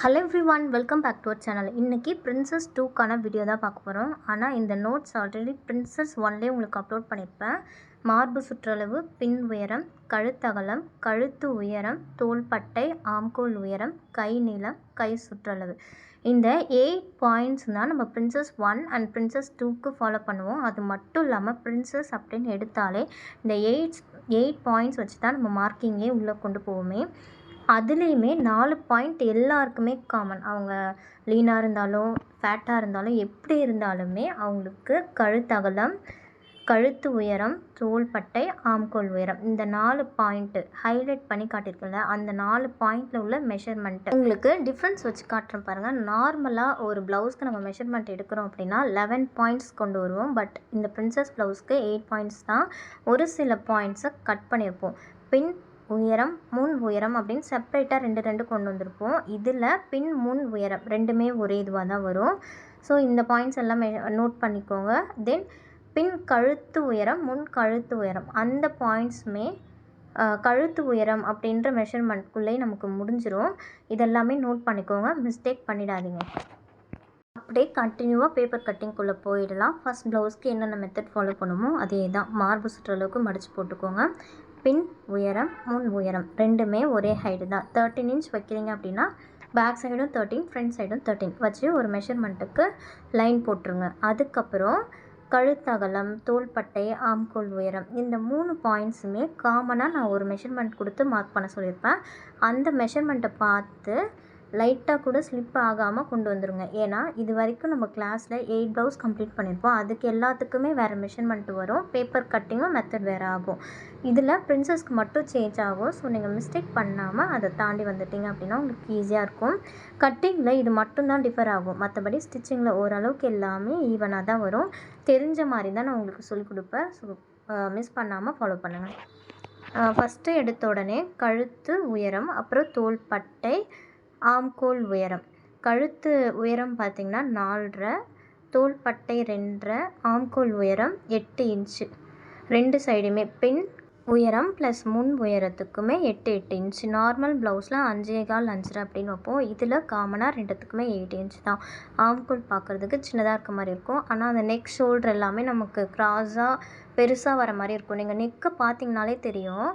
Hello everyone welcome back to our channel இன்றைக்கி princess டூக்கான video தான் பார்க்க போகிறோம் ஆனால் இந்த நோட்ஸ் ஆல்ரெடி பிரின்சஸ் ஒன்லேயே உங்களுக்கு அப்லோட் பண்ணியிருப்பேன் மார்பு சுற்றளவு பின் உயரம் கழுத்தகலம் கழுத்து உயரம் தோள்பட்டை ஆம்கோல் உயரம் கை நீளம் கை சுற்றளவு. இந்த எயிட் பாயிண்ட்ஸ் தான் நம்ம பிரின்சஸ் ஒன் அண்ட் பிரின்சஸ் டூக்கு ஃபாலோ பண்ணுவோம். அது மட்டும் இல்லாமல் பிரின்சஸ் அப்படின்னு எடுத்தாலே இந்த எயிட் எயிட் பாயிண்ட்ஸ் வச்சு தான் நம்ம மார்க்கிங்கே உள்ளே கொண்டு போவோமே. அதுலேயுமே நாலு பாயிண்ட் எல்லாருக்குமே காமன் அவங்க லீனாக இருந்தாலும் ஃபேட்டாக இருந்தாலும் எப்படி இருந்தாலுமே அவங்களுக்கு கழுத்தகலம் கழுத்து உயரம் தோள்பட்டை ஆம்கோல் உயரம். இந்த நாலு பாயிண்ட்டு ஹைலைட் பண்ணி காட்டியிருக்கல அந்த நாலு பாயிண்ட்டில் உள்ள மெஷர்மெண்ட்டு உங்களுக்கு டிஃப்ரென்ஸ் வச்சு காட்டுறேன் பாருங்கள் நார்மலாக ஒரு ப்ளவுஸ்க்கு நம்ம மெஷர்மெண்ட் எடுக்கிறோம் அப்படின்னா லெவன் பாயிண்ட்ஸ் கொண்டு வருவோம். பட் இந்த பிரின்சஸ் ப்ளவுஸ்க்கு எயிட் பாயிண்ட்ஸ் தான். ஒரு சில பாயிண்ட்ஸை கட் பண்ணியிருப்போம். பின் உயரம் முன் உயரம் அப்படின்னு செப்பரேட்டாக ரெண்டு ரெண்டு கொண்டு வந்திருப்போம். இதில் பின் முன் உயரம் ரெண்டுமே ஒரே இதுவாக தான் வரும். ஸோ இந்த பாயிண்ட்ஸ் எல்லாம் நோட் பண்ணிக்கோங்க. தென் பின் கழுத்து உயரம் முன் கழுத்து உயரம். அந்த பாயிண்ட்ஸுமே கழுத்து உயரம் அப்படின்ற மெஷர்மெண்ட்குள்ளேயே நமக்கு முடிஞ்சிடும் இதெல்லாமே நோட் பண்ணிக்கோங்க. மிஸ்டேக் பண்ணிடாதீங்க. அப்படியே கண்டினியூவாக பேப்பர் கட்டிங்குள்ளே போயிடலாம். ஃபஸ்ட் ப்ளவுஸ்க்கு என்னென்ன மெத்தட் ஃபாலோ பண்ணுமோ அதே தான். மார்பு சுற்றளவுக்கு மடித்து போட்டுக்கோங்க. பின் உயரம் முன் உயரம் ரெண்டுமே ஒரே ஹைடு தான். தேர்ட்டின் இன்ச் வைக்கிறீங்க அப்படின்னா பேக் சைடும் தேர்ட்டின் ஃப்ரண்ட் சைடும் தேர்ட்டின் வச்சு ஒரு மெஷர்மெண்ட்டுக்கு லைன் போட்டுருங்க. அதுக்கப்புறம் கழுத்தகலம் தோள்பட்டை ஆம்கோல் உயரம் இந்த மூணு பாயிண்ட்ஸுமே காமனாக நான் ஒரு மெஷர்மெண்ட் கொடுத்து மார்க் பண்ண சொல்லியிருப்பேன். அந்த மெஷர்மெண்ட்டை பார்த்து லைட்டாக கூட ஸ்லிப் ஆகாமல் கொண்டு வந்துருங்க. ஏன்னா இது வரைக்கும் நம்ம கிளாஸில் எயிட் ப்ளவுஸ் கம்ப்ளீட் பண்ணியிருப்போம் அதுக்கு எல்லாத்துக்குமே வேறு மெஷர்மெண்ட் வரும். பேப்பர் கட்டிங்கும் மெத்தட் வேறு ஆகும். இதில் ப்ரின்ஸஸ்க்கு மட்டும் சேஞ்ச் ஆகும். ஸோ நீங்கள் மிஸ்டேக் பண்ணாமல் அதை தாண்டி வந்துட்டீங்க அப்படின்னா உங்களுக்கு ஈஸியாக இருக்கும். கட்டிங்கில் இது மட்டும்தான் டிஃபர் ஆகும். மற்றபடி ஸ்டிச்சிங்கில் ஓரளவுக்கு எல்லாமே ஈவனாக தான் வரும். தெரிஞ்ச மாதிரி தான் நான் உங்களுக்கு சொல்லிக் கொடுப்பேன். ஸோ மிஸ் பண்ணாமல் ஃபாலோ பண்ணுங்கள் ஃபஸ்ட்டு எடுத்த உடனே கழுத்து உயரம் அப்புறம் தோள்பட்டை ஆம்கோல் உயரம். கழுத்து உயரம் பார்த்திங்கன்னா நாலரை தோள்பட்டை ரெண்டரை ஆம்கோல் உயரம் எட்டு இன்ச்சு. ரெண்டு சைடுமே பின் உயரம் ப்ளஸ் முன் உயரத்துக்குமே எட்டு எட்டு இன்ச்சு. நார்மல் ப்ளவுஸில் அஞ்சே கால் அஞ்சரை அப்படின்னு வைப்போம். இதில் காமனாக ரெண்டுத்துக்குமே எயிட் இன்ச் தான். ஆம்கோல் பார்க்குறதுக்கு சின்னதாக இருக்க மாதிரி இருக்கும். ஆனால் அந்த நெக் ஷோல்டர் எல்லாமே நமக்கு க்ராஸாக பெருசாக வர மாதிரி இருக்கும். நீங்கள் நெக்கை பார்த்தீங்கனாலே தெரியும்.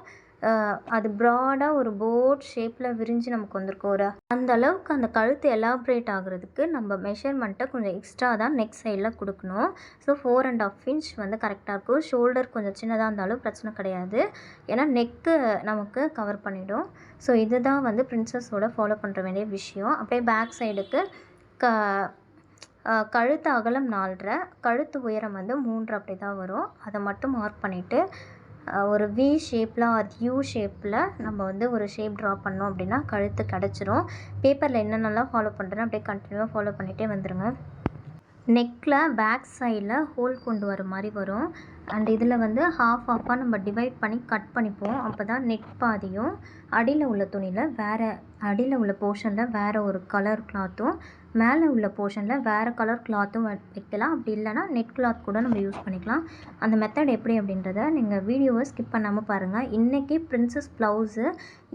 அது ப்ராடாக ஒரு போட் ஷேப்பில் விரிஞ்சு நமக்கு வந்திருக்கும். ஒரு அந்த அளவுக்கு அந்த கழுத்து எலாப்ரேட் ஆகுறதுக்கு நம்ம மெஷர்மெண்ட்டை கொஞ்சம் எக்ஸ்ட்ரா தான் நெக் சைடில் கொடுக்கணும். So four and half inch வந்து கரெக்டாக இருக்கும். ஷோல்டர் கொஞ்சம் சின்னதாக இருந்தாலும் பிரச்சனை கிடையாது. ஏன்னா நெக்கு நமக்கு கவர் பண்ணிவிடும் ஸோ இதுதான் வந்து பிரின்சஸோட ஃபாலோ பண்ணுற வேண்டிய விஷயம். அப்படியே பேக் சைடுக்கு க கழுத்து அகலம் நாலரை கழுத்து உயரம் வந்து மூன்று அப்படி தான் வரும். அதை மட்டும் மார்க் பண்ணிவிட்டு ஒரு வி ஷேப்பில் ஆர் யூ ஷேப்பில் நம்ம வந்து ஒரு ஷேப் ட்ரா பண்ணோம் அப்படின்னா கழுத்து கிடச்சிரும். பேப்பரில் என்னென்னலாம் ஃபாலோ பண்ணுறேன்னு அப்படியே கண்டினியூவாக ஃபாலோ பண்ணிகிட்டே வந்துடுங்க நெக்கில் பேக் சைடில் ஹோல் கொண்டு வர மாதிரி வரும். அண்ட் இதில் வந்து ஹாஃப் ஹாஃபாக நம்ம டிவைட் பண்ணி கட் பண்ணிப்போம். அப்போ தான் நெக் பாதியும் அடியில் உள்ள துணியில் வேறு அடியில் உள்ள போர்ஷனில் வேறு ஒரு கலர் கிளாத்தும் மேலே உள்ள போர்ஷனில் வேறு கலர் கிளாத்தும் வைக்கலாம். அப்படி இல்லைனா நெட் கிளாத் கூட நம்ம யூஸ் பண்ணிக்கலாம். அந்த மெத்தட் எப்படி அப்படின்றத நீங்கள் வீடியோவை ஸ்கிப் பண்ணாமல் பாருங்கள் இன்றைக்கி பிரின்சஸ் ப்ளவுஸு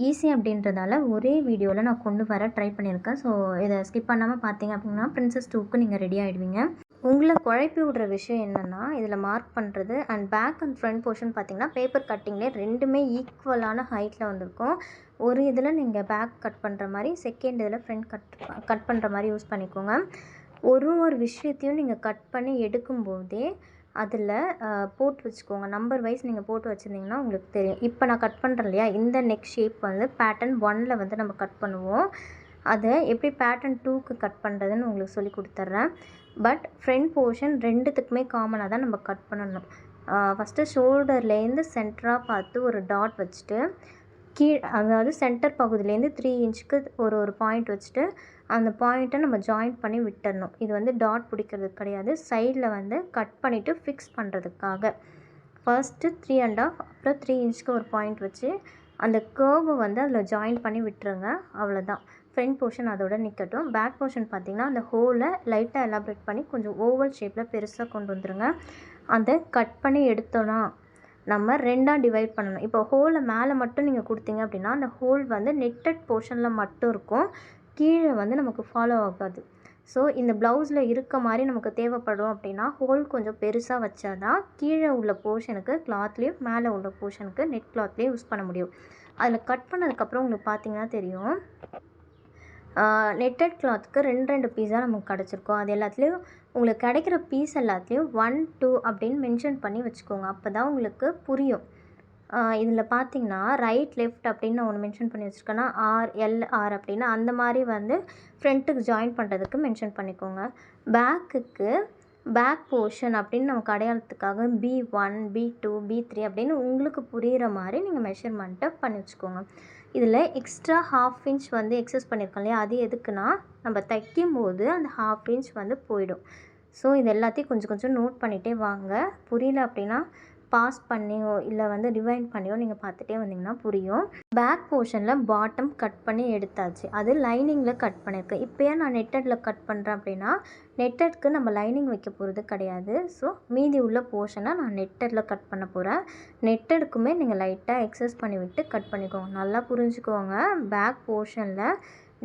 ஈஸி அப்படின்றதால ஒரே வீடியோவில் நான் கொண்டு வர ட்ரை பண்ணியிருக்கேன். ஸோ இதை ஸ்கிப் பண்ணாமல் பார்த்தீங்க அப்படின்னா பிரின்சஸ் டூக்கு நீங்கள் ரெடி ஆகிடுவீங்க உங்களை குழப்பி விடுற விஷயம் என்னென்னா இதில் மார்க் பண்ணுறது and back and front portion பார்த்திங்கன்னா பேப்பர் கட்டிங்லேயே ரெண்டுமே ஈக்குவலான ஹைட்டில் வந்திருக்கும். ஒரு இதில் நீங்கள் பேக் கட் பண்ணுற மாதிரி செகண்ட் இதில் ஃப்ரண்ட் கட் கட் பண்ணுற மாதிரி யூஸ் பண்ணிக்கோங்க. ஒரு ஒரு விஷயத்தையும் நீங்கள் கட் பண்ணி எடுக்கும்போதே அதில் போட்டு வச்சுக்கோங்க. நம்பர் வைஸ் நீங்கள் போட்டு வச்சுருந்தீங்கன்னா உங்களுக்கு தெரியும். இப்போ நான் கட் பண்ணுறேன் இல்லையா? இந்த நெக் ஷேப் வந்து பேட்டர்ன் ஒனில் வந்து நம்ம கட் பண்ணுவோம். அதை எப்படி பேட்டர்ன் டூக்கு கட் பண்ணுறதுன்னு உங்களுக்கு சொல்லி கொடுத்துட்றேன் பட் ஃப்ரண்ட் போர்ஷன் ரெண்டுத்துக்குமே காமனாக தான் நம்ம கட் பண்ணணும். ஃபஸ்ட்டு ஷோல்டர்லேருந்து சென்டராக பார்த்து ஒரு டாட் வச்சுட்டு கீழ் அதாவது சென்டர் பகுதியிலேருந்து த்ரீ இன்ச்சுக்கு ஒரு ஒரு பாயிண்ட் வச்சுட்டு அந்த பாயிண்ட்டை நம்ம ஜாயின்ட் பண்ணி விட்டுடணும் இது வந்து டாட் பிடிக்கிறது கிடையாது. சைடில் வந்து கட் பண்ணிவிட்டு ஃபிக்ஸ் பண்ணுறதுக்காக ஃபஸ்ட்டு த்ரீ அண்ட் ஆஃப் அப்புறம் த்ரீ இன்ச்சுக்கு ஒரு பாயிண்ட் வச்சு அந்த கேர்வை வந்து அதில் ஜாயின் பண்ணி விட்டுருங்க. அவ்வளோதான் ஃப்ரண்ட் போர்ஷன் அதோட நிற்கட்டும் பேக் போர்ஷன் பார்த்திங்கன்னா அந்த ஹோலை லைட்டாக எலாப்ரேட் பண்ணி கொஞ்சம் ஓவல் ஷேப்பில் பெருசாக கொண்டு வந்துருங்க. அந்த கட் பண்ணி எடுத்தோன்னா நம்ம ரெண்டாக டிவைட் பண்ணணும். இப்போ ஹோலை மேலே மட்டும் நீங்கள் கொடுத்தீங்க அப்படின்னா அந்த ஹோல் வந்து நெட்டட் போர்ஷனில் மட்டும் இருக்கும். கீழே வந்து நமக்கு ஃபாலோ ஆகாது. ஸோ இந்த ப்ளவுஸில் இருக்க மாதிரி நமக்கு தேவைப்படும் அப்படின்னா ஹோல் கொஞ்சம் பெருசாக வச்சா தான் கீழே உள்ள போர்ஷனுக்கு கிளாத்லேயும் மேலே உள்ள போர்ஷனுக்கு நெட் கிளாத்லேயும் யூஸ் பண்ண முடியும். அதில் கட் பண்ணதுக்கப்புறம் உங்களுக்கு பார்த்தீங்கன்னா தெரியும். நெட்டட் கிளாத்துக்கு ரெண்டு ரெண்டு பீஸாக நமக்கு கிடச்சிருக்கும். அது எல்லாத்துலேயும் உங்களுக்கு கிடைக்கிற பீஸ் எல்லாத்துலேயும் ஒன் டூ அப்படின்னு மென்ஷன் பண்ணி வச்சுக்கோங்க. அப்போ தான் உங்களுக்கு புரியும். இதில் பார்த்தீங்கன்னா ரைட் லெஃப்ட் அப்படின்னு நான் ஒன்று மென்ஷன் பண்ணி வச்சுருக்கேன்னா ஆர் எல் ஆர் அப்படின்னு அந்த மாதிரி வந்து ஃப்ரண்ட்டுக்கு ஜாயின் பண்ணுறதுக்கு மென்ஷன் பண்ணிக்கோங்க. பேக்குக்கு பேக் போர்ஷன் அப்படின்னு நமக்கு அடையாளத்துக்காக B one B two B three அப்படின்னு உங்களுக்கு புரிகிற மாதிரி நீங்கள் மெஷர்மெண்ட்டை பண்ணி வச்சுக்கோங்க. இதில் எக்ஸ்ட்ரா ஹாஃப் இன்ச் வந்து எக்ஸஸ் பண்ணியிருக்கோம் இல்லையா? அது எதுக்குன்னா நம்ம தைக்கும் போது அந்த ஹாஃப் இன்ச் வந்து போயிடும். ஸோ இது எல்லாத்தையும் கொஞ்சம் கொஞ்சம் நோட் பண்ணிகிட்டே வாங்க. புரியல அப்படின்னா பாஸ் பண்ணியோ இல்லை வந்து ரிவைண்ட் பண்ணியோ நீங்கள் பார்த்துட்டே வந்தீங்கன்னா புரியும். பேக் போர்ஷனில் பாட்டம் கட் பண்ணி எடுத்தாச்சு. அது லைனிங்கில் கட் பண்ணியிருக்கேன் இப்போயே நான் நெட்டடில் கட் பண்ணுறேன் அப்படின்னா நெட்டட்க்கு நம்ம லைனிங் வைக்க போகிறது கிடையாது. ஸோ மீதி உள்ள போர்ஷனை நான் நெட்டடில் கட் பண்ண போகிறேன் நெட்டடுக்குமே நீங்கள் லைட்டாக எக்ஸஸ் பண்ணி விட்டு கட் பண்ணிக்கோங்க. நல்லா புரிஞ்சுக்கோங்க. பேக் போர்ஷனில்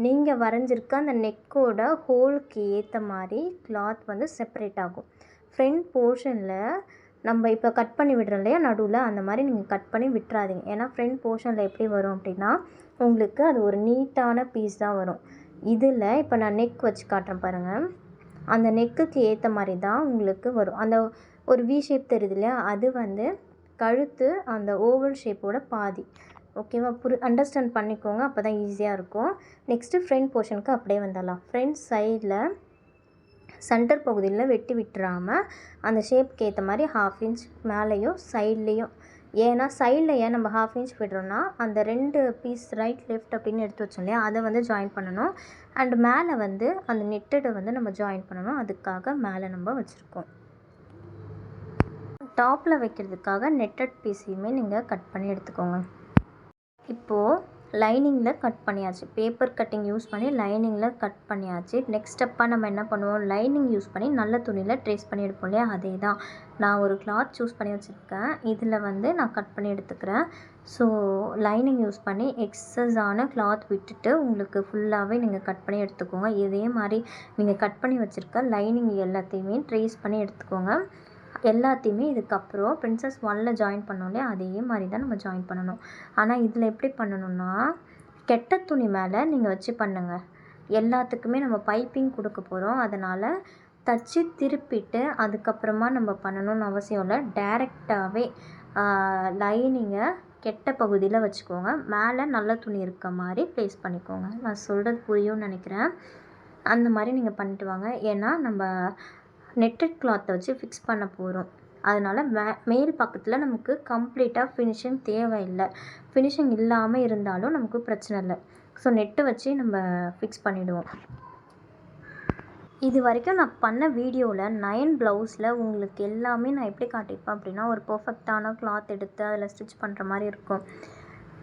நீங்கள் வரைஞ்சிருக்க அந்த நெக்கோட ஹோலுக்கு ஏற்ற மாதிரி கிளாத் வந்து செப்பரேட் ஆகும். ஃப்ரண்ட் போர்ஷனில் நம்ம இப்போ கட் பண்ணி விடுறோம் இல்லையா? நடுவில் அந்த மாதிரி நீங்கள் கட் பண்ணி விட்டுறாதீங்க. ஏன்னா ஃப்ரண்ட் போர்ஷனில் எப்படி வரும் அப்படின்னா உங்களுக்கு அது ஒரு நீட்டான பீஸ் தான் வரும். இதில் இப்போ நான் நெக் வச்சு காட்டுறேன் பாருங்கள் அந்த நெக்குக்கு ஏற்ற மாதிரி தான் உங்களுக்கு வரும். அந்த ஒரு வி ஷேப் தெரியுது இல்லையா? அது வந்து கழுத்து அந்த ஓவல் ஷேப்போட பாதி. ஓகேவா புரி அண்டர்ஸ்டாண்ட் பண்ணிக்கோங்க. அப்போ தான் ஈஸியாக இருக்கும் நெக்ஸ்ட்டு ஃப்ரண்ட் போர்ஷனுக்கு அப்படியே வந்துடலாம். ஃப்ரண்ட் சைடில் சென்டர் பகுதியில் வெட்டி விட்டுறாமல் அந்த ஷேப்க்கு ஏற்ற மாதிரி ஹாஃப் இன்ச் மேலேயும் சைட்லேயும் ஏன்னா சைடில் ஏன் நம்ம ஹாஃப் இன்ச் விடுறோன்னா அந்த ரெண்டு பீஸ் ரைட் லெஃப்ட் அப்படின்னு எடுத்து வச்சோம் இல்லையா அதை வந்து ஜாயின் பண்ணணும். அண்ட் மேலே வந்து அந்த நெட்டடை வந்து நம்ம ஜாயின் பண்ணணும். அதுக்காக மேலே நம்ம வச்சுருக்கோம். டாப்பில் வைக்கிறதுக்காக நெட்டட் பீஸையுமே நீங்கள் கட் பண்ணி எடுத்துக்கோங்க. இப்போது லைனிங்கில் கட் பண்ணியாச்சு. பேப்பர் கட்டிங் யூஸ் பண்ணி லைனிங்கில் கட் பண்ணியாச்சு. நெக்ஸ்ட் ஸ்டெப்பாக நம்ம என்ன பண்ணுவோம்? லைனிங் யூஸ் பண்ணி நல்ல துணியில் ட்ரேஸ் பண்ணி எடுப்போம் இல்லையா? அதே தான் நான் ஒரு கிளாத் சூஸ் பண்ணி வச்சுருக்கேன். இதில் வந்து நான் கட் பண்ணி எடுத்துக்கிறேன். ஸோ லைனிங் யூஸ் பண்ணி எக்ஸஸான கிளாத் விட்டுட்டு உங்களுக்கு ஃபுல்லாகவே நீங்கள் கட் பண்ணி எடுத்துக்கோங்க. இதே மாதிரி நீங்கள் கட் பண்ணி வச்சுருக்க லைனிங் எல்லாத்தையுமே ட்ரேஸ் பண்ணி எடுத்துக்கோங்க. எல்லாத்தையுமே இதுக்கப்புறம் பிரின்சஸ் ஒன்னில் ஜாயின் பண்ணோம் அதே மாதிரி தான் நம்ம ஜாயின் பண்ணணும். ஆனால் இதில் எப்படி பண்ணணும்னா கெட்ட துணி மேலே நீங்கள் வச்சு பண்ணுங்கள் எல்லாத்துக்குமே நம்ம பைப்பிங் கொடுக்க போகிறோம் அதனால் தச்சு திருப்பிட்டு அதுக்கப்புறமா நம்ம பண்ணணும்னு அவசியம் இல்லை. டேரெக்டாகவே லைனிங்கை கெட்ட பகுதியில் வச்சுக்கோங்க. மேலே நல்ல துணி இருக்க மாதிரி ப்ளேஸ் பண்ணிக்கோங்க. நான் சொல்கிறது புரியும்னு நினைக்கிறேன். அந்த மாதிரி நீங்கள் பண்ணிட்டு வாங்க. ஏன்னா நம்ம நெட்டட் கிளாத்தை வச்சு ஃபிக்ஸ் பண்ண போகிறோம் அதனால் மே மேல் பக்கத்தில் நமக்கு கம்ப்ளீட்டாக ஃபினிஷிங் தேவையில்லை. ஃபினிஷிங் இல்லாமல் இருந்தாலும் நமக்கு பிரச்சனை இல்லை. ஸோ நெட்டு வச்சு நம்ம ஃபிக்ஸ் பண்ணிவிடுவோம் இது வரைக்கும் நான் பண்ண வீடியோவில் நயன் ப்ளவுஸில் உங்களுக்கு எல்லாமே நான் எப்படி காட்டியிருப்பேன் அப்படின்னா ஒரு பர்ஃபெக்டான கிளாத் எடுத்து அதில் ஸ்டிச் பண்ணுற மாதிரி இருக்கும்.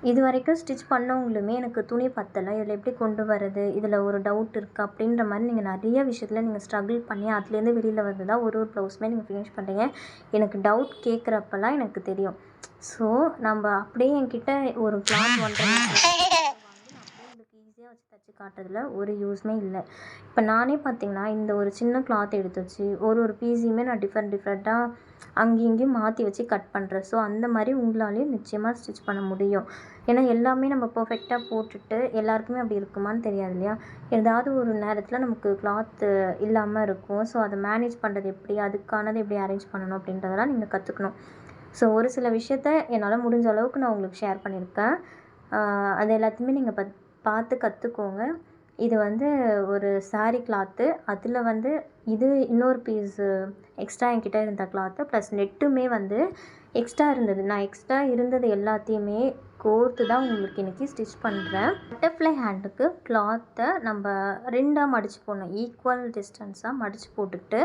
இது வரைக்கும் ஸ்டிச் பண்ணவங்களுமே எனக்கு துணி பத்தலை. இதில் எப்படி கொண்டு வரது இதில் ஒரு டவுட் இருக்குது அப்படின்ற மாதிரி நீங்கள் நிறைய விஷயத்தில் நீங்கள் ஸ்ட்ரகிள் பண்ணி அதுலேருந்து வெளியில் வந்து தான் ஒரு ஒரு ப்ளவுஸுமே நீங்கள் ஃபினிஷ் பண்ணுறீங்க. எனக்கு டவுட் கேட்குறப்பெல்லாம் எனக்கு தெரியும். ஸோ நம்ம அப்படியே என்கிட்ட ஒரு கிளாத் ஒன்றரை உங்களுக்கு வச்சு தச்சு காட்டுறதுல ஒரு யூஸ்மே இல்லை. இப்போ நானே பார்த்தீங்கன்னா இந்த ஒரு சின்ன கிளாத் எடுத்து வச்சு ஒரு ஒரு பீஸையுமே நான் டிஃப்ரெண்ட் டிஃப்ரெண்ட்டாக அங்கேயும் இங்கேயும் மாற்றி வச்சு கட் பண்ணுறேன் ஸோ அந்த மாதிரி உங்களாலேயும் நிச்சயமாக ஸ்டிச் பண்ண முடியும். ஏன்னா எல்லாமே நம்ம பர்ஃபெக்டாக போட்டுட்டு எல்லாருக்குமே அப்படி இருக்குமான்னு தெரியாது இல்லையா? ஏதாவது ஒரு நேரத்தில் நமக்கு கிளாத்து இல்லாமல் இருக்கும். ஸோ அதை மேனேஜ் பண்ணுறது எப்படி? அதுக்கானது எப்படி அரேஞ்ச் பண்ணணும் அப்படின்றதெல்லாம் நீங்கள் கற்றுக்கணும் ஸோ ஒரு சில விஷயத்த என்னால் முடிஞ்ச அளவுக்கு நான் உங்களுக்கு ஷேர் பண்ணியிருக்கேன். அது எல்லாத்தையுமே நீங்கள் பத் பார்த்து கற்றுக்கோங்க இது வந்து ஒரு சாரீ கிளாத்து அதில் வந்து இது இன்னொரு பீஸு எக்ஸ்ட்ரா என்கிட்ட இருந்த கிளாத்து ப்ளஸ் நெட்டுமே வந்து எக்ஸ்ட்ரா இருந்தது. நான் எக்ஸ்ட்ரா இருந்தது எல்லாத்தையுமே கோர்த்து தான் உங்களுக்கு இன்றைக்கி ஸ்டிச் பண்ணுறேன் பட்டர்ஃப்ளை ஹேண்டுக்கு கிளாத்தை நம்ம ரெண்டாக மடித்து போடணும். ஈக்குவல் டிஸ்டன்ஸாக மடித்து போட்டுட்டு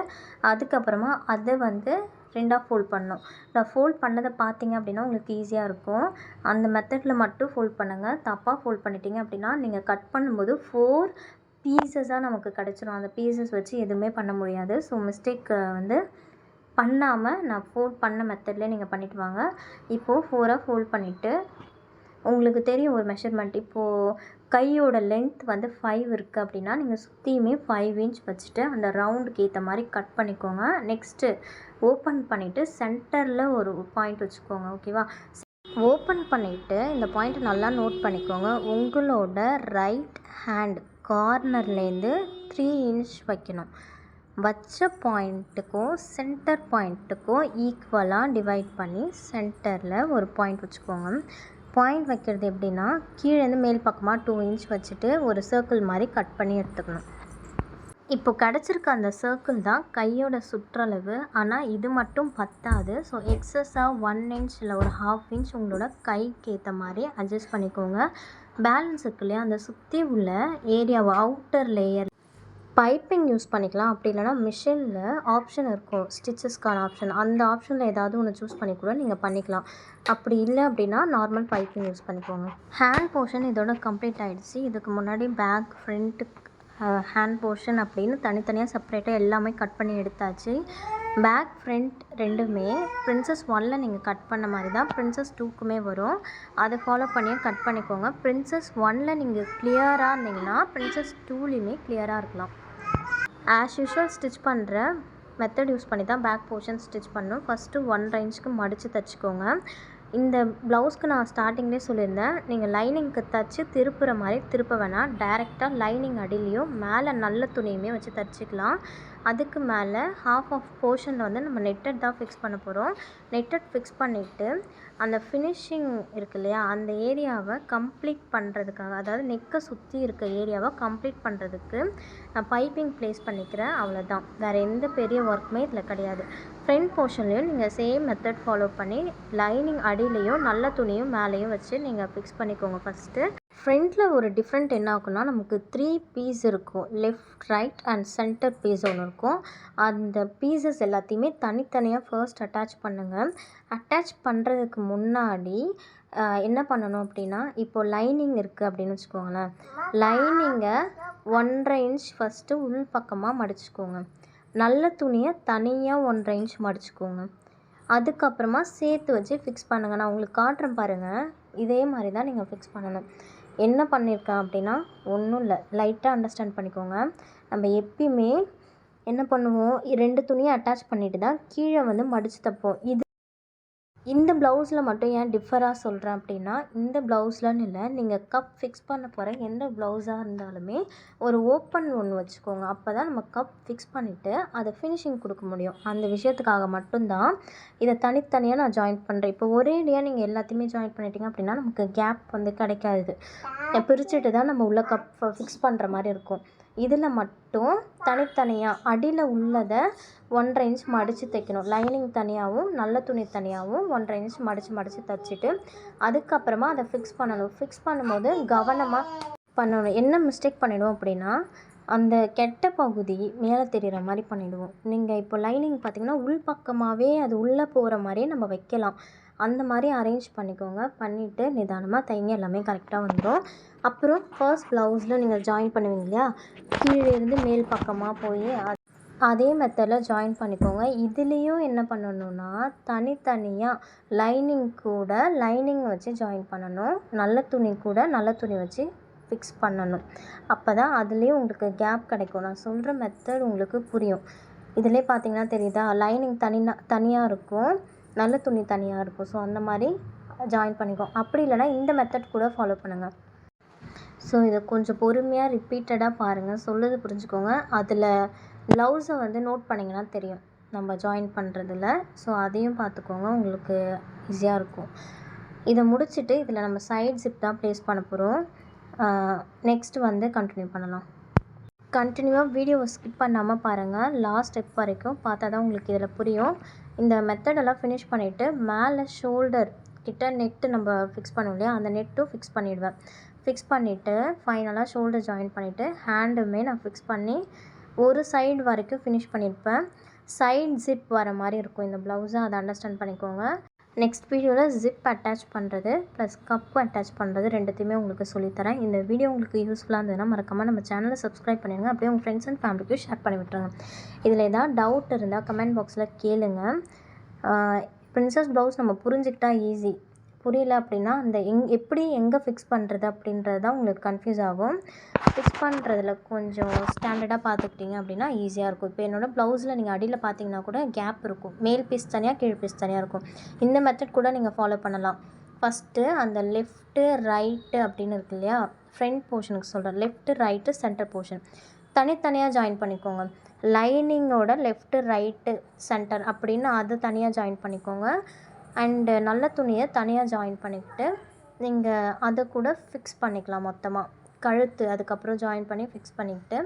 அதுக்கப்புறமா அதை வந்து ரெண்டாக ஃபோல்ட் பண்ணணும் நான் ஃபோல்ட் பண்ணதை பார்த்தீங்க அப்படின்னா உங்களுக்கு ஈஸியாக இருக்கும். அந்த மெத்தடில் மட்டும் ஃபோல்ட் பண்ணுங்கள் தப்பாக ஃபோல்ட் பண்ணிட்டீங்க அப்படின்னா நீங்கள் கட் பண்ணும்போது ஃபோர் பீசஸாக நமக்கு கிடச்சிரும். அந்த பீசஸ் வச்சு எதுவுமே பண்ண முடியாது. ஸோ மிஸ்டேக் வந்து பண்ணாமல் நான் ஃபோல்ட் பண்ண மெத்தட்லேயே நீங்கள் பண்ணிவிட்டு வாங்க. இப்போது ஃபோராக ஃபோல்ட் பண்ணிவிட்டு உங்களுக்கு தெரியும் ஒரு மெஷர்மெண்ட் இப்போது கையோட லென்த் வந்து ஃபைவ் இருக்குது அப்படின்னா நீங்கள் சுற்றியுமே ஃபைவ் இன்ச் வச்சுட்டு அந்த ரவுண்டுக்கு ஏற்ற மாதிரி கட் பண்ணிக்கோங்க. நெக்ஸ்ட்டு ஓப்பன் பண்ணிவிட்டு சென்டரில் ஒரு பாயிண்ட் வச்சுக்கோங்க ஓகேவா ஓப்பன் பண்ணிவிட்டு இந்த பாயிண்ட்டை நல்லா நோட் பண்ணிக்கோங்க. உங்களோட ரைட் ஹேண்ட் கார்னர்லேருந்து த்ரீ இன்ச் வைக்கணும். வச்ச பாயிண்ட்டுக்கும் சென்டர் பாயிண்ட்டுக்கும் ஈக்குவலாக டிவைட் பண்ணி சென்டரில் ஒரு பாயிண்ட் வச்சுக்கோங்க. பாயிண்ட் வைக்கிறது எப்படின்னா கீழேருந்து மேல் பக்கமாக டூ இன்ச் வச்சுட்டு ஒரு சர்க்கிள் மாதிரி கட் பண்ணி எடுத்துக்கணும். இப்போ கிடச்சிருக்க அந்த சர்க்கிள் தான் கையோட சுற்றளவு. ஆனால் இது மட்டும் பத்தாது. ஸோ எக்ஸஸாக ஒன் இன்ச் இல்லை ஒரு ஹாஃப் இன்ச் உங்களோட கைக்கு ஏற்ற மாதிரி அட்ஜஸ்ட் பண்ணிக்கோங்க. பேலன்ஸ் இருக்கு இல்லையா? அந்த சுற்றி உள்ள ஏரியாவை அவுட்டர் லேயர் பைப்பிங் யூஸ் பண்ணிக்கலாம். அப்படி இல்லைனா மிஷினில் ஆப்ஷன் இருக்கும். ஸ்டிச்சஸ்க்கான ஆப்ஷன் அந்த ஆப்ஷனில் ஏதாவது ஒன்று சூஸ் பண்ணி கூட நீங்கள் பண்ணிக்கலாம். அப்படி இல்லை அப்படின்னா நார்மல் பைப்பிங் யூஸ் பண்ணிக்கோங்க. ஹேண்ட் போர்ஷன் இதோட கம்ப்ளீட் ஆகிடுச்சு இதுக்கு முன்னாடி பேக் ஃப்ரண்ட்டு ஹேண்ட் போர்ஷன் அப்படின்னு தனித்தனியாக செப்பரேட்டாக எல்லாமே கட் பண்ணி எடுத்தாச்சு. பேக் ஃப்ரண்ட் ரெண்டுமே ப்ரின்ஸஸ் ஒன்னில் நீங்கள் கட் பண்ண மாதிரி தான் ப்ரின்ஸஸ் டூக்குமே வரும். அதை ஃபாலோ பண்ணியே கட் பண்ணிக்கோங்க. ப்ரின்ஸஸ் ஒனில் நீங்கள் கிளியராக இருந்தீங்கன்னா ப்ரின்ஸஸ் டூலேயுமே கிளியராக இருக்கலாம். ஆஸ் யூஷுவல் ஸ்டிச் பண்ணுற மெத்தட் யூஸ் பண்ணி தான் பேக் போர்ஷன் ஸ்டிச் பண்ணணும் ஃபஸ்ட்டு ஒன் ரேஞ்சுக்கு மடித்து தைச்சிக்கோங்க. இந்த ப்ளவுஸ்க்கு நான் ஸ்டார்டிங்லேயே சொல்லியிருந்தேன். நீங்கள் லைனிங்க்கு தைச்சி திருப்புற மாதிரி திருப்ப வேணாம். டேரெக்டாக லைனிங் அடியிலையும் மேலே நல்ல துணியுமே வச்சு தைச்சிக்கலாம். அதுக்கு மேலே ஹாஃப் ஆஃப் போர்ஷனில் வந்து நம்ம நெட்டட் தான் ஃபிக்ஸ் பண்ண போகிறோம் நெட்டட் ஃபிக்ஸ் பண்ணிவிட்டு அந்த ஃபினிஷிங் இருக்கு இல்லையா அந்த ஏரியாவை கம்ப்ளீட் பண்ணுறதுக்காக அதாவது நெக்கை சுற்றி இருக்க ஏரியாவை கம்ப்ளீட் பண்ணுறதுக்கு நான் பைப்பிங் ப்ளேஸ் பண்ணிக்கிறேன். அவ்வளோதான் வேறு எந்த பெரிய ஒர்க்குமே இதில் கிடையாது. ஃப்ரண்ட் போர்ஷன்லேயும் நீங்கள் சேம் மெத்தட் ஃபாலோ பண்ணி லைனிங் அடியிலையும் நல்ல துணியும் மேலேயும் வச்சு நீங்கள் ஃபிக்ஸ் பண்ணிக்கோங்க ஃபஸ்ட்டு ஃப்ரண்ட்டில் ஒரு டிஃப்ரெண்ட் என்ன ஆகும்னா நமக்கு த்ரீ பீஸ் இருக்கும். Left right and centre piece ஒன்று இருக்கும். அந்த பீசஸ் எல்லாத்தையுமே தனித்தனியாக ஃபர்ஸ்ட் அட்டாச் பண்ணுங்கள் அட்டாச் பண்ணுறதுக்கு முன்னாடி என்ன பண்ணணும் அப்படின்னா இப்போது லைனிங் இருக்குது அப்படின்னு வச்சுக்கோங்களேன். லைனிங்கை ஒன்றரை இன்ச் ஃபஸ்ட்டு உள் பக்கமாக மடிச்சுக்கோங்க. நல்ல துணியை தனியாக ஒன்றரை இன்ச் மடிச்சுக்கோங்க. அதுக்கப்புறமா சேர்த்து வச்சு ஃபிக்ஸ் பண்ணுங்கள் நான் உங்களுக்கு காட்டுறேன் பாருங்கள் இதே மாதிரி தான் நீங்கள் ஃபிக்ஸ் பண்ணணும். என்ன பண்ணியிருக்கேன் அப்படின்னா ஒன்றும் இல்லை. லைட்டாக அண்டர்ஸ்டாண்ட் பண்ணிக்கோங்க. நம்ம எப்பயுமே என்ன பண்ணுவோம் ரெண்டு துணியை அட்டாச் பண்ணிட்டு தான் கீழே வந்து மடித்து தைப்போம். இது இந்த ப்ளவுஸில் மட்டும் ஏன் டிஃபராக சொல்கிறேன் அப்படின்னா இந்த ப்ளவுஸ்லன்னு இல்லை. நீங்கள் கப் ஃபிக்ஸ் பண்ண போகிற எந்த ப்ளவுஸாக இருந்தாலுமே ஒரு ஓப்பன் ஒன்று வச்சுக்கோங்க. அப்போ தான் நம்ம கப் ஃபிக்ஸ் பண்ணிவிட்டு அதை ஃபினிஷிங் கொடுக்க முடியும். அந்த விஷயத்துக்காக மட்டும்தான். இதை தனித்தனியாக நான் ஜாயின் பண்ணுறேன் இப்போ ஒரேடியாக நீங்கள் எல்லாத்தையுமே ஜாயின் பண்ணிட்டீங்க அப்படின்னா நமக்கு கேப் வந்து கிடைக்காது. பிரிச்சுட்டு தான் நம்ம உள்ள கப் ஃபிக்ஸ் பண்ணுற மாதிரி இருக்கும். இதில் மட்டும் தனித்தனியாக அடியில் உள்ளதை ஒன்றரை இன்ச் மடித்து தைக்கணும். லைனிங் தனியாகவும் நல்ல துணி தனியாகவும் ஒன்றரை இன்ச் மடித்து மடித்து தைச்சிட்டு அதுக்கப்புறமா அதை ஃபிக்ஸ் பண்ணணும். ஃபிக்ஸ் பண்ணும்போது கவனமாக பண்ணணும். என்ன மிஸ்டேக் பண்ணிவிடுவோம் அப்படின்னா அந்த கெட்ட பகுதி மேலே தெரிகிற மாதிரி பண்ணிவிடுவோம் நீங்கள் இப்போ லைனிங் பார்த்திங்கன்னா உள் பக்கமாகவே அது உள்ளே போகிற மாதிரியே நம்ம வைக்கலாம். அந்த மாதிரி அரேஞ்ச் பண்ணிக்கோங்க. பண்ணிவிட்டு நிதானமாக தைங்க எல்லாமே கரெக்டாக வந்துடும் அப்புறம் ஃபர்ஸ்ட் ப்ளவுஸில் நீங்கள் ஜாயின் பண்ணுவீங்க இல்லையா? கீழே இருந்து மேல் பக்கமாக போய் அதே மெத்தடில் ஜாயின் பண்ணிக்கோங்க. இதுலேயும் என்ன பண்ணணும்னா தனித்தனியாக லைனிங் கூட லைனிங் வச்சு ஜாயின் பண்ணணும். நல்ல துணி கூட நல்ல துணி வச்சு ஃபிக்ஸ் பண்ணணும். அப்போ தான் அதுலேயும் உங்களுக்கு கேப் கிடைக்கும். நான் சொல்கிற மெத்தட் உங்களுக்கு புரியும். இதிலே பார்த்தீங்கன்னா தெரியுதா? லைனிங் தனி தனியாக இருக்கும். நல்ல துணி தனியாக இருக்கும். ஸோ அந்த மாதிரி ஜாயின் பண்ணிக்கோ. அப்படி இல்லைனா இந்த மெத்தட் கூட ஃபாலோ பண்ணுங்கள் ஸோ இதை கொஞ்சம் பொறுமையாக ரிப்பீட்டடாக பாருங்கள் சொல்லுது புரிஞ்சுக்கோங்க. அதில் ப்ளவுஸை வந்து நோட் பண்ணிங்கன்னா தெரியும். நம்ம ஜாயின் பண்ணுறதுல ஸோ அதையும் பார்த்துக்கோங்க. உங்களுக்கு ஈஸியாக இருக்கும். இதை முடிச்சுட்டு இதில் நம்ம சைட் ஜிப் தான் ப்ளேஸ் பண்ண போகிறோம் நெக்ஸ்ட் வந்து கண்டினியூ பண்ணலாம். கண்டினியூவாக வீடியோவை ஸ்கிப் பண்ணாமல் பாருங்கள் லாஸ்ட் ஸ்டெப் வரைக்கும் பார்த்தா தான் உங்களுக்கு இதில் புரியும். இந்த மெத்தடெல்லாம் ஃபினிஷ் பண்ணிவிட்டு மேலே ஷோல்டர் கிட்ட நெட்டு நம்ம ஃபிக்ஸ் பண்ணுவோம் இல்லையா? அந்த நெட்டும் ஃபிக்ஸ் பண்ணிவிடுவேன் ஃபிக்ஸ் பண்ணிவிட்டு ஃபைனலாக ஷோல்டர் ஜாயின் பண்ணிவிட்டு ஹேண்டுமே நான் ஃபிக்ஸ் பண்ணி ஒரு சைடு வரைக்கும் ஃபினிஷ் பண்ணியிருப்பேன். சைட் ஜிப் வர மாதிரி இருக்கும். இந்த ப்ளவுஸை அதை அண்டர்ஸ்டாண்ட் பண்ணிக்கோங்க. நெக்ஸ்ட் வீடியோவில் ஜிப் அட்டாச் பண்ணுறது ப்ளஸ் கப்பு அட்டாச் பண்ணுறது ரெண்டுத்தையுமே உங்களுக்கு சொல்லித்தரேன். இந்த வீடியோ உங்களுக்கு யூஸ்ஃபுல்லாக இருந்ததுன்னா மறக்காமல் நம்ம சேனலை சப்ஸ்கிரைப் பண்ணிடுங்க. அப்படியே உங்கள் ஃப்ரெண்ட்ஸ் அண்ட் ஃபேமிலிக்கும் ஷேர் பண்ணி விட்டுருங்க. இதில் ஏதாவது டவுட் இருந்தால் கமெண்ட் பாக்ஸில் கேளுங்க. ப்ரின்ஸஸ் ப்ளவுஸ் நம்ம புரிஞ்சுக்கிட்டா ஈஸி புரியல அப்படின்னா அந்த எங் எப்படி எங்கே ஃபிக்ஸ் பண்ணுறது அப்படின்றது தான் உங்களுக்கு கன்ஃப்யூஸ் ஆகும். ஃபிக்ஸ் பண்ணுறதுல கொஞ்சம் ஸ்டாண்டர்டாக பார்த்துக்கிட்டிங்க அப்படின்னா ஈஸியாக இருக்கும். இப்போ என்னோடய ப்ளவுஸில் நீங்கள் அடியில் பார்த்தீங்கன்னா கூட கேப் இருக்கும். மேல் பீஸ் தனியாக கீழ் பீஸ் தனியாக இருக்கும். இந்த மெத்தட் கூட நீங்கள் ஃபாலோ பண்ணலாம். ஃபஸ்ட்டு அந்த லெஃப்ட்டு ரைட்டு அப்படின்னு இருக்கு இல்லையா? ஃப்ரண்ட் போர்ஷனுக்கு சொல்கிறேன் லெஃப்ட்டு ரைட்டு சென்டர் போர்ஷன் தனித்தனியாக ஜாயின் பண்ணிக்கோங்க. லைனிங்கோட லெஃப்ட்டு ரைட்டு சென்டர் அப்படின்னு அதை தனியாக ஜாயின் பண்ணிக்கோங்க. அண்டு நல்ல துணியை தனியாக ஜாயின் பண்ணிக்கிட்டு நீங்கள் அதை கூட ஃபிக்ஸ் பண்ணிக்கலாம் மொத்தமாக கழுத்து அதுக்கப்புறம் ஜாயின் பண்ணி ஃபிக்ஸ் பண்ணிக்கிட்டு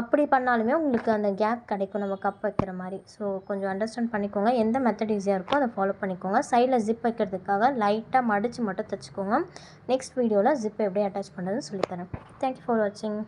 அப்படி பண்ணாலுமே உங்களுக்கு அந்த கேப் கிடைக்கும் நம்ம கப் வைக்கிற மாதிரி. ஸோ கொஞ்சம் அண்டர்ஸ்டாண்ட் பண்ணிக்கோங்க. எந்த மெத்தட் ஈஸியாக இருக்கோ அதை ஃபாலோ பண்ணிக்கோங்க. சைடில் ஜிப் வைக்கிறதுக்காக லைட்டாக மடித்து மட்டும் தைச்சிக்கோங்க. நெக்ஸ்ட் வீடியோவில் ஜிப் எப்படி அட்டாச் பண்ணுறதுன்னு சொல்லித்தரேன். தேங்க்யூ ஃபார் வாட்சிங்